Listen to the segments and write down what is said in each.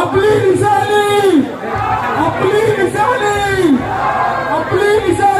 आपली निशाणी आपली निशाणी आपली निशाणी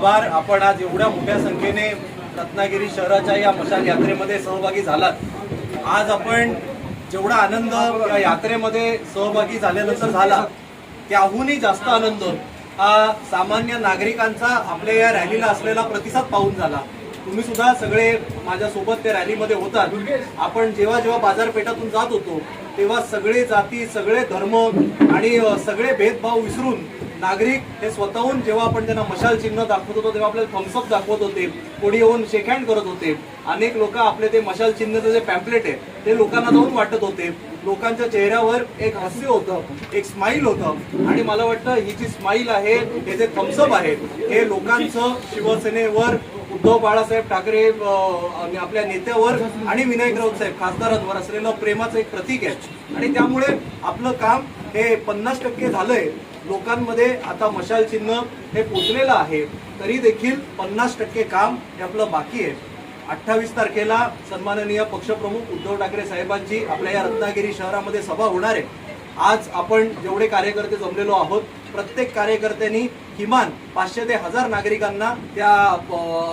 आभार. आपण आज एवढ्या मोठ्या संख्येने रत्नागिरी शहराच्या या मशाल यात्रेमध्ये सहभागी झालात. आज आपण जेवढा आनंद या यात्रेमध्ये सहभागी झाल्यानंतर झाला त्याहूनही जास्त आनंद हा सामान्य नागरिकांचा आपल्या या रॅलीला असलेला प्रतिसाद पाहून झाला. तुम्ही सुद्धा सगळे माझ्यासोबत त्या रॅलीमध्ये होतात. आपण जेव्हा जेव्हा बाजारपेठातून जात होतो तेव्हा सगळे जाती सगळे धर्म आणि सगळे भेदभाव विसरून नागरिक हे स्वतःहून जेव्हा आपण त्यांना मशाल चिन्ह दाखवत होतो तेव्हा आपल्याला थम्सअप दाखवत होते कोणी येऊन शेक हँड करत होते. अनेक लोक आपले ते मशाल चिन्हचं जे पॅम्पलेट आहे ते लोकांना जाऊन वाटत होते. लोकांच्या चेहऱ्यावर एक हास्य होतं एक स्माईल होतं. आणि मला वाटतं ही जी स्माईल आहे हे जे थम्सअप आहे हे लोकांचं शिवसेनेवर उद्धव बाळासाहेब ठाकरे आपल्या नेत्यावर आणि विनायक राऊत साहेब खासदारांवर असलेलं प्रेमाचं एक प्रतीक आहे. आणि त्यामुळे आपलं काम हे पन्नास टक्के झालंय. लोकांमध्ये आता मशाल चिन्ह हे पोचलेलं आहे तरी देखील पन्नास टक्के काम हे आपलं बाकी आहे. अठ्ठावीस तारखेला सन्माननीय पक्षप्रमुख उद्धव ठाकरे साहेबांची आपल्या या रत्नागिरी शहरामध्ये सभा होणार आहे. आज आपण जेवढे कार्यकर्ते जमलेलो आहोत प्रत्येक कार्यकर्त्यांनी किमान पाचशे ते हजार नागरिकांना त्या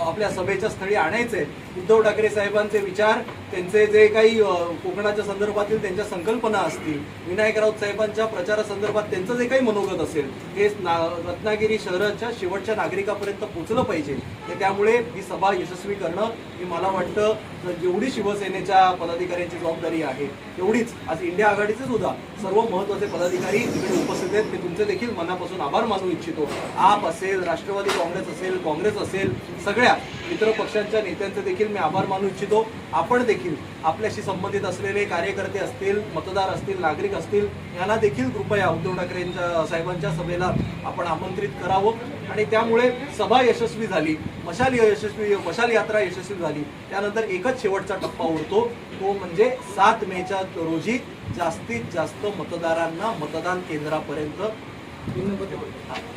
आपल्या सभेच्या स्थळी आणायचे उद्धव ठाकरे साहेबांचे विचार त्यांचे जे काही कोकणाच्या संदर्भातील त्यांच्या संकल्पना असतील विनायक राऊत साहेबांच्या प्रचारासंदर्भात त्यांचं जे काही मनोगत असेल हे ना- रत्नागिरी शहराच्या शेवटच्या नागरिकापर्यंत पोहोचलं पाहिजे. तर त्यामुळे ही सभा यशस्वी करणं ही मला वाटतं जेवढी शिवसेनेच्या पदाधिकाऱ्यांची जबाबदारी आहे तेवढीच आज इंडिया आघाडीचे सुद्धा सर्व महत्त्वाचे पदाधिकारी तिकडे उपस्थित आहेत. ते तुमचे देखील मनापासून आभार मानू इच्छितो. आप असेल राष्ट्रवादी काँग्रेस असेल काँग्रेस असेल सगळ्या मित्र पक्षांच्या नेत्यांचे देखील मी आभार मानू इच्छितो. आपण देखील आपल्याशी संबंधित असलेले कार्यकर्ते असतील मतदार असतील नागरिक असतील यांना देखील कृपया उद्धव ठाकरेंच्या साहेबांच्या सभेला आपण आमंत्रित करावं. आणि त्यामुळे सभा यशस्वी झाली मशाल यशस्वी मशाल यात्रा यशस्वी झाली. त्यानंतर एकच शेवटचा टप्पा उरतो तो म्हणजे सात मेच्या रोजी जास्तीत जास्त मतदारांना मतदान केंद्रापर्यंत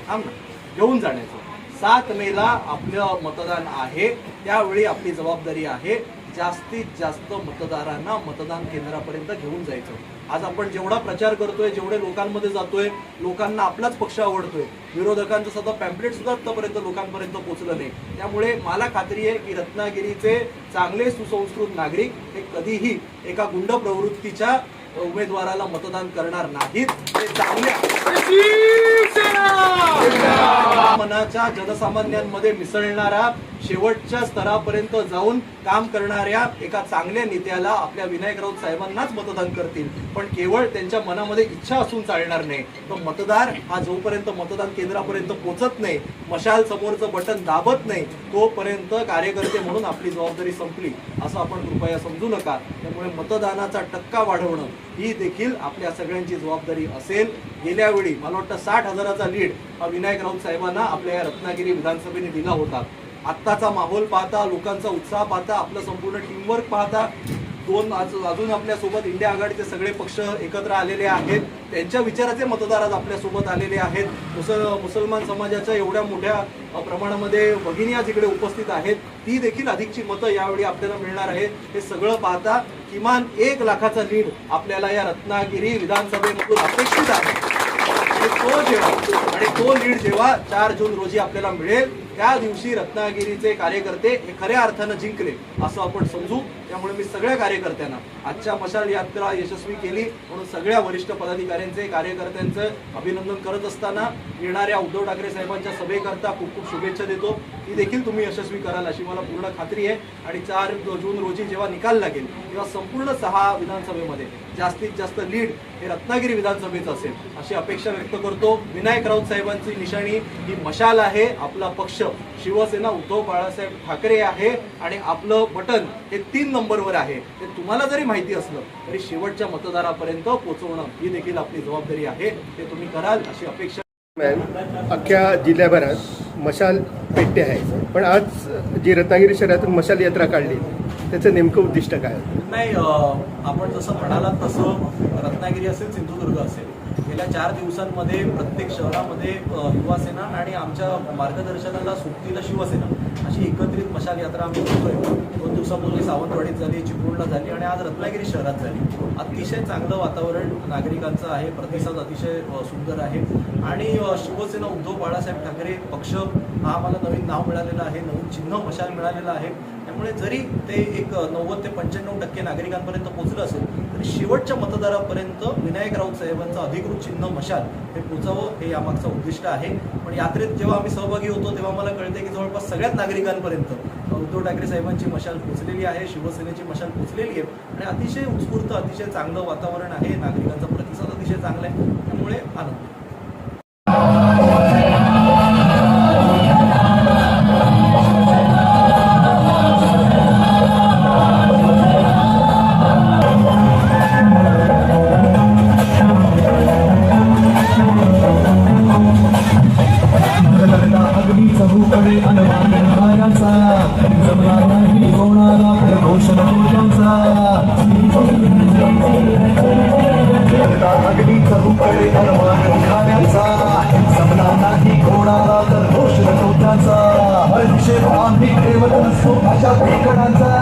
थांब ना. घेऊन जाण्याचं. सात मेला आपलं मतदान आहे. त्यावेळी आपली जबाबदारी आहे. जास्तीत जास्त मतदारांना मतदान केंद्रापर्यंत घेऊन जायचं. आज आपण जेवढा प्रचार करतोय जेवढे लोकांमध्ये जातोय लोकांना आपलाच पक्ष आवडतोय. विरोधकांचं सध्या पॅम्पलेट सुद्धा आतापर्यंत लोकांपर्यंत पोहोचलं नाही. त्यामुळे मला खात्री आहे की रत्नागिरीचे चांगले सुसंस्कृत नागरिक हे कधीही एका गुंड प्रवृत्तीच्या उमेदवाराला मतदान करणार नाहीत. ते चांगल्या मनाच्या जनसामान्यांमध्ये मिसळणारा शेवटच्या स्तरापर्यंत जाऊन काम करणाऱ्या एका चांगल्या नेत्याला आपल्या विनायक राऊत साहेबांनाच मतदान करतील. पण केवळ त्यांच्या मनामध्ये इच्छा असून चालणार नाही. तर मतदार हा जोपर्यंत मतदान केंद्रापर्यंत पोचत नाही मशाल समोरचं बटन दाबत नाही तोपर्यंत कार्यकर्ते म्हणून आपली जबाबदारी संपली असं आपण कृपया समजू नका. त्यामुळे मतदानाचा टक्का वाढवणं ही देखील आपल्या सगळ्यांची जबाबदारी असेल. गेल्या त्यावेळी मला वाटतं साठ हजाराचा लीड हा विनायक राऊत साहेबांना आपल्या या रत्नागिरी विधानसभेने दिला होता. आत्ताचा माहोल पाहता लोकांचा उत्साह पाहता आपलं संपूर्ण टीमवर्क पाहता दोन आज अजून आपल्यासोबत इंडिया आघाडीचे सगळे पक्ष एकत्र आलेले आहेत. त्यांच्या विचाराचे मतदार आज आपल्यासोबत आलेले आहेत. मुसल मुसलमान समाजाच्या एवढ्या मोठ्या प्रमाणामध्ये भगिनी आज इकडे उपस्थित आहेत. ती देखील अधिकची मतं यावेळी आपल्याला मिळणार आहेत. हे सगळं पाहता किमान एक लाखाचा लीड आपल्याला या रत्नागिरी विधानसभेमधून अपेक्षित आहे. आणि तो जेव्हा आणि तो लीड जेव्हा चार जून रोजी आपल्याला मिळेल त्या दिवशी रत्नागिरीचे कार्यकर्ते हे खऱ्या अर्थानं जिंकले असं आपण समजू. त्यामुळे मी सगळ्या कार्यकर्त्यांना आजच्या मशाल यात्रा यशस्वी केली म्हणून सगळ्या वरिष्ठ पदाधिकाऱ्यांचे कार्यकर्त्यांचं अभिनंदन करत असताना येणाऱ्या उद्धव ठाकरे साहेबांच्या सभेकरता खूप खूप शुभेच्छा देतो. ती देखील तुम्ही यशस्वी कराल अशी मला पूर्ण खात्री आहे. आणि चार जून रोजी जेव्हा निकाल लागेल तेव्हा संपूर्ण सहा विधानसभेमध्ये जास्तीत जास्त लीड हे रत्नागिरी विधानसभेचं असेल अशी अपेक्षा व्यक्त करतो. विनायक राऊत साहेबांची निशाणी ही मशाल आहे. आपला पक्ष शिवसेना उद्धव बाळासाहेब ठाकरे आहे. आणि आपलं बटन हे तीन नंबरवर आहे. ते तुम्हाला जरी माहिती असलं तरी शेवटच्या मतदारापर्यंत पोहोचवणं ही देखील आपली जबाबदारी आहे. ते तुम्ही कराल अशी अपेक्षा. दरम्यान अख्ख्या जिल्ह्याभरात मशाल पेटते आहे पण आज जी रत्नागिरी शहरातून मशाल यात्रा काढली त्याचं नेमकं उद्दिष्ट काय? नाही आपण जसं म्हणालात तसं रत्नागिरी असेल सिंधुदुर्ग असेल. गेल्या चार दिवसांमध्ये प्रत्येक शहरामध्ये युवासेना आणि आमच्या मार्गदर्शनाला सोबतीला शिवसेना अशी एकत्रित मशाल यात्रा आम्ही करतोय. दोन दिवसापूर्वी सावंतवाडीत झाली चिपळूणला झाली आणि आज रत्नागिरी शहरात झाली. अतिशय चांगलं वातावरण नागरिकांचं आहे प्रतिसाद अतिशय सुंदर आहे. आणि शिवसेना उद्धव बाळासाहेब ठाकरे पक्ष हा आम्हाला नवीन नाव मिळालेलं आहे नवीन चिन्ह मशाल मिळालेलं आहे. त्यामुळे जरी ते एक नव्वद ते पंच्याण्णव टक्के नागरिकांपर्यंत पोहोचलं असेल शेवटच्या मतदारापर्यंत विनायक राऊत साहेबांचं अधिकृत चिन्ह मशाल हे पोचावं हे यामागचं उद्दिष्ट आहे. पण यात्रेत जेव्हा आम्ही सहभागी होतो तेव्हा मला कळते की जवळपास सगळ्याच नागरिकांपर्यंत उद्धव ठाकरे साहेबांची मशाल पोचलेली आहे शिवसेनेची मशाल पोचलेली आहे. आणि अतिशय उत्स्फूर्त अतिशय चांगलं वातावरण आहे. नागरिकांचा प्रतिसाद अतिशय चांगला आहे. त्यामुळे आनंद. नसतो अशा